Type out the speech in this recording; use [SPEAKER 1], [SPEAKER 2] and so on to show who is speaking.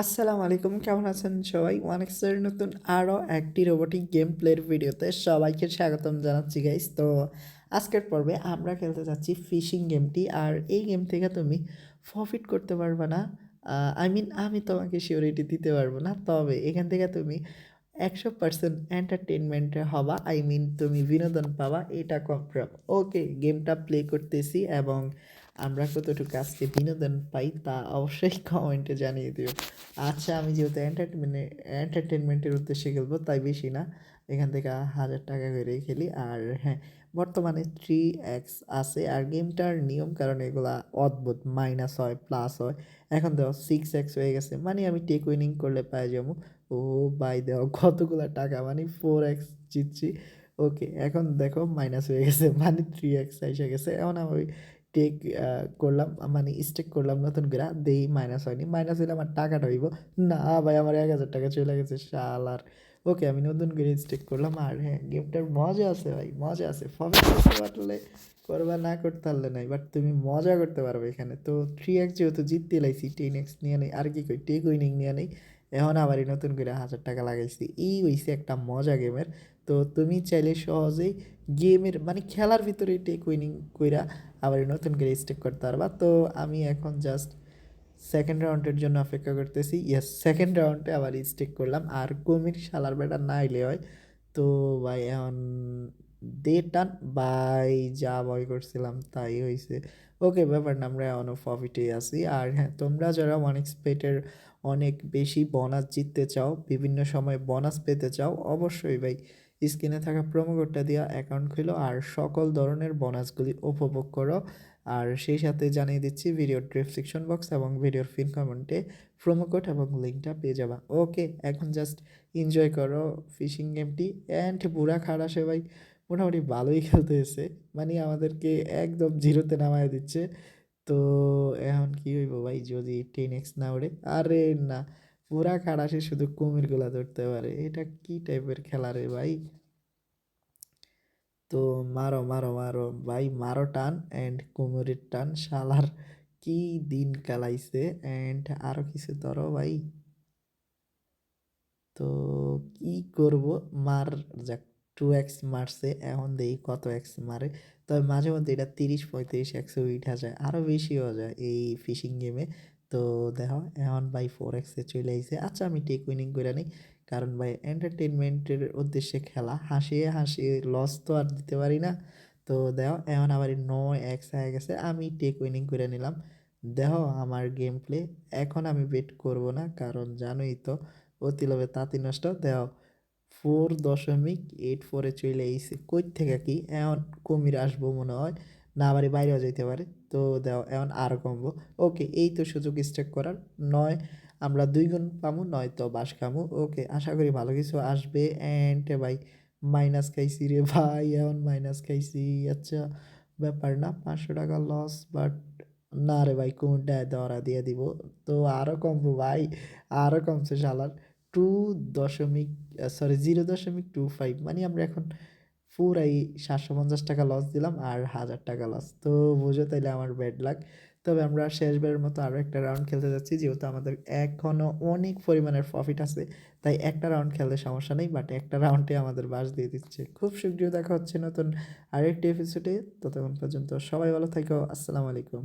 [SPEAKER 1] আসসালামু আলাইকুম, কেমন আছেন সবাই? ওয়ানেক্সের নতুন আরও একটি রোবোটিক গেম প্লের ভিডিওতে সবাইকে স্বাগতম জানাচ্ছি গাইস তো আজকের পর্বে আমরা খেলতে যাচ্ছি ফিশিং গেমটি আর এই গেম থেকে তুমি প্রফিট করতে পারবে না। আই মিন আমি তোমাকে সিওরিটি দিতে পারব না। তবে এখান থেকে তুমি একশো পার্সেন্ট এন্টারটেনমেন্টে হবা। আই মিন তুমি বিনোদন পাবা, এটা কনফার্ম ওকে গেমটা প্লে করতেছি এবং আমরা কতটুকু আজকে বিনোদন পাই তা অবশ্যই কমেন্টে জানিয়ে দিও। আচ্ছা আমি যেহেতু এন্টারটেনমেন্টে এন্টারটেনমেন্টের উদ্দেশ্যে খেলব, তাই বেশি না। এখান থেকে হাজার টাকা করেই খেলি। আর হ্যাঁ বর্তমানে থ্রি এক্স আছে। আর গেমটার নিয়ম কারণ এগুলা অদ্ভুত। মাইনাস হয় প্লাস হয়। এখন দেখো সিক্স এক্স হয়ে গেছে। মানে আমি টেক উইনিং করলে পাই যাব। ও বাই দেও, কতগুলো টাকা? মানে ফোর এক্স জিতছি। ওকে এখন দেখো মাইনাস হয়ে গেছে। মানে থ্রি এক্স এসে গেছে। এখন আমি টেক করলাম মানে স্টেক করলাম নতুন করে দেই মাইনাস হয়নি। মাইনাস হলে আমার টাকাটা হইব। না ভাই, আমার এক হাজার টাকা চলে গেছে, শালার। ওকে আমি নতুন করে স্টেক করলাম, আর হ্যাঁ গেমটার মজা আছে ভাই, মজা আছে। ফবে করতে পারলে, করবা না করতে পারলে নাই বাট তুমি মজা করতে পারবে এখানে। তো থ্রি এক্স যেহেতু জিততে লাইছি টেন এক্স নিয়ে নেই, আর কি কই টেক উইনিং নিয়ে নেই। এখন আবারই নতুন করে হাজার টাকা লাগাইছি। এই হইছে একটা মজা গেমের তো তুমি চাইলে সহজেই গেমের মানে খেলার ভিতরে টেক উইনিং কইরা আবার নতুন করে স্টেক করতে পারবা। তো আমি এখন জাস্ট সেকেন্ড রাউন্ডের জন্য অপেক্ষা করতেছি। ইয়েস সেকেন্ড রাউন্ডে আবার স্টেক করলাম। আর কুমির শালার বেটা না এলে হয়। তো ভাই, এখন দে টান বাই, যা ভয় করছিলাম তাই হয়েছে ওকে, ব্যাপার না, আমরা এখন প্রফিটে আছি। আর হ্যাঁ তোমরা যারা ওয়ান এক্সপেটের অনেক বেশি বোনাস জিততে চাও, বিভিন্ন সময় বোনাস পেতে চাও, অবশ্যই ভাই স্ক্রিনে থাকা প্রোমো কোডটা দিয়ে অ্যাকাউন্ট খুলো আর সকল ধরনের বোনাসগুলি উপভোগ করো। আর সেই সাথে জানিয়ে দিচ্ছি ভিডিওর ডিসক্রিপশন বক্স এবং ভিডিওর ফিন কমেন্টে প্রোমো কোড এবং লিঙ্কটা পেয়ে যাবা। ওকে, এখন জাস্ট এনজয় করো ফিশিং গেমটি অ্যান্ড পুরা খারাসে ভাই মোটামুটি ভালোই খেলতে এসে মানে আমাদেরকে একদম জিরোতে নামায় দিচ্ছে। তো এখন কি হইব ভাই? যদি টেন এক্স না ওড়ে? আরে না, পুরা খাড়াসে শুধু কুমিরগুলা ধরতে পারে। এটা কি টাইপের খেলা রে ভাই? তো মারো মারো মারো। ভাই, মারো টান অ্যান্ড কুমিরের টান। শালার কি দিন কালাইছে অ্যান্ড আরও কিছু ধরো ভাই। তো কি করব? মার যাক। টু এক্স মারছে, এখন দেখি কত এক্স মারে। তবে মাঝে মধ্যে এটা তিরিশ, পঁয়ত্রিশ একশো উঠা যায় আরও বেশিও যায় এই ফিশিং গেমে তো দেখো, এখন ভাই ফোর এক্সে চলে আইছে। আচ্ছা আমি টেক উইনিং করে নিই, কারণ ভাই এন্টারটেনমেন্টের উদ্দেশ্যে খেলা, হাসিয়ে হাসিয়ে লস তো আর দিতে পারি না। তো দেখো, এখন আবার নয় এক্স হয়ে গেছে, আমি টেক উইনিং করে নিলাম। দেখো আমার গেম প্লে এখন আমি বেট করব না, কারণ জানোই তো, অতি লোভে তাঁতি নষ্ট। দেও ফোর দশমিক এইট ফোরে চলে আইসে কই থেকে কি এখন কুমির আসব মনে হয় না আবারই বাইরেও যেতে পারে তো দেও এখন আরও কমবো ওকে এই তো সুযোগ স্টেক করার নয় আমরা দুই গুণ পামু নয় তো বাস খামু ওকে আশা করি ভালো কিছু আসবে অ্যান্ড ভাই মাইনাস খাইছি রে ভাই এখন মাইনাস খাইছি আচ্ছা ব্যাপার না পাঁচশো টাকা লস বাট না রে ভাই কোনটা দরা দিয়ে দিব তো আরও কমবো ভাই আরও কমছে শালার টু দশমিক সরি জিরো দশমিক টু ফাইভ মানে আমরা এখন পুরাই সাতশো পঞ্চাশ টাকা লস দিলাম আর হাজার টাকা লস তো বুঝো তাইলে আমার ব্যাড লাক তবে আমরা শেষবারের মতো আরও একটা রাউন্ড খেলতে যাচ্ছি, যেহেতু আমাদের এখনও অনেক পরিমাণের প্রফিট আছে, তাই একটা রাউন্ড খেলতে সমস্যা নেই বাট একটা রাউন্ডে আমাদের বাস দিয়ে দিচ্ছে। খুব শীঘ্রই দেখা হচ্ছে নতুন আরেকটি এপিসোডে ততক্ষণ পর্যন্ত সবাই ভালো থাকো, আসসালামু আলাইকুম।